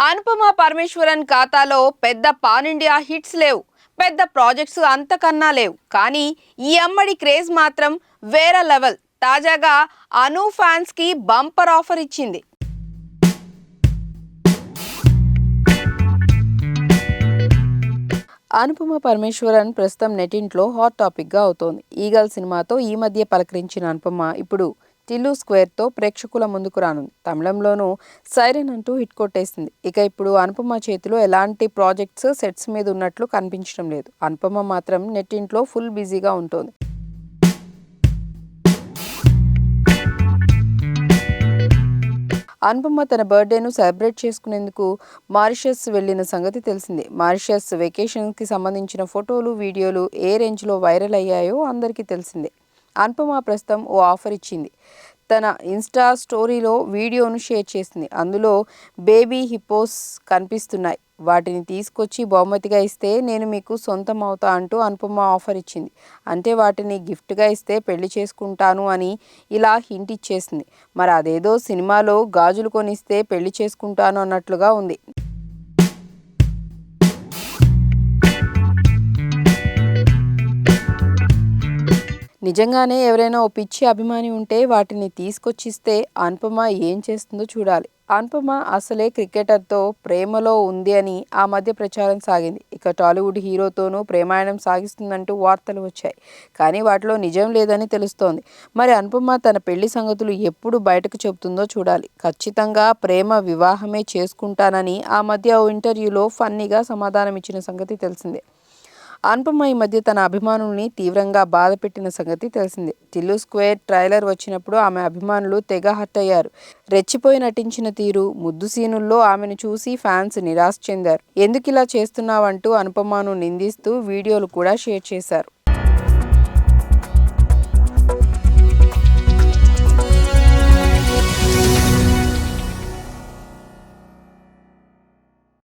అనుపమ పరమేశ్వరన్ ఖాతాలో పెద్ద pan India hits లేవు. పెద్ద ప్రాజెక్ట్స్ అంతకన్నా లేవు. కానీ ఈ అమ్మడి క్రేజ్ మాత్రం వేరే లెవెల్. తాజాగా అను ఫ్యాన్స్కి బంపర్ ఆఫర్ ఇచ్చింది. అనుపమ పరమేశ్వరన్ ప్రస్తుతం నెటింట్లో హాట్ టాపిక్గా అవుతోంది. ఈగల్ సినిమాతో ఈ మధ్య పలకరించిన అనుపమ ఇప్పుడు టిల్లు స్క్వేర్తో ప్రేక్షకుల ముందుకు రానుంది. తమిళంలోనూ సైరన్ అంటూ హిట్ కొట్టేసింది. ఇక ఇప్పుడు అనుపమ చేతిలో ఎలాంటి ప్రాజెక్ట్స్ సెట్స్ మీద ఉన్నట్లు కనిపించడం లేదు. అనుపమ మాత్రం నెట్టింట్లో ఫుల్ బిజీగా ఉంటుంది. అనుపమ తన బర్త్డేను సెలబ్రేట్ చేసుకునేందుకు మారిషస్ వెళ్ళిన సంగతి తెలిసిందే. మారిషస్ వెకేషన్కి సంబంధించిన ఫోటోలు వీడియోలు ఏ రేంజ్లో వైరల్ అయ్యాయో అందరికీ తెలిసిందే. అనుపమ ప్రస్తుతం ఓ ఆఫర్ ఇచ్చింది. తన ఇన్స్టా స్టోరీలో వీడియోను షేర్ చేసింది. అందులో బేబీ హిపోస్ కనిపిస్తున్నాయి. వాటిని తీసుకొచ్చి బహుమతిగా ఇస్తే నేను మీకు సొంతం అవుతా అంటూ అనుపమ ఆఫర్ ఇచ్చింది. అంటే వాటిని గిఫ్ట్గా ఇస్తే పెళ్ళి చేసుకుంటాను అని ఇలా హింట్ ఇచ్చేసింది. మరి అదేదో సినిమాలో గాజులు కొనిస్తే పెళ్ళి చేసుకుంటాను అన్నట్లుగా ఉంది. నిజంగానే ఎవరైనా ఓ పిచ్చి అభిమాని ఉంటే వాటిని తీసుకొచ్చిస్తే అనుపమ ఏం చేస్తుందో చూడాలి. అనుపమ అసలే క్రికెటర్తో ప్రేమలో ఉంది అని ఆ మధ్య ప్రచారం సాగింది. ఇక టాలీవుడ్ హీరోతోనూ ప్రేమాయణం సాగిస్తుందంటూ వార్తలు వచ్చాయి. కానీ వాటిలో నిజం లేదని తెలుస్తోంది. మరి అనుపమ తన పెళ్ళి సంగతులు ఎప్పుడు బయటకు చెబుతుందో చూడాలి. ఖచ్చితంగా ప్రేమ వివాహమే చేసుకుంటానని ఆ మధ్య ఓ ఇంటర్వ్యూలో ఫన్నీగా సమాధానం ఇచ్చిన సంగతి తెలిసిందే. అనుపమ ఈ మధ్య తన అభిమానుల్ని తీవ్రంగా బాధ పెట్టిన సంగతి తెలిసిందే. టిల్లు స్క్వేర్ ట్రైలర్ వచ్చినప్పుడు ఆమె అభిమానులు తెగ హర్ట్ అయ్యారు. రెచ్చిపోయి నటించిన తీరు ముద్దు సీనుల్లో ఆమెను చూసి ఫ్యాన్స్ నిరాశ చెందారు. ఎందుకు ఇలా చేస్తున్నావంటూ అనుపమను నిందిస్తూ వీడియోలు కూడా షేర్ చేశారు.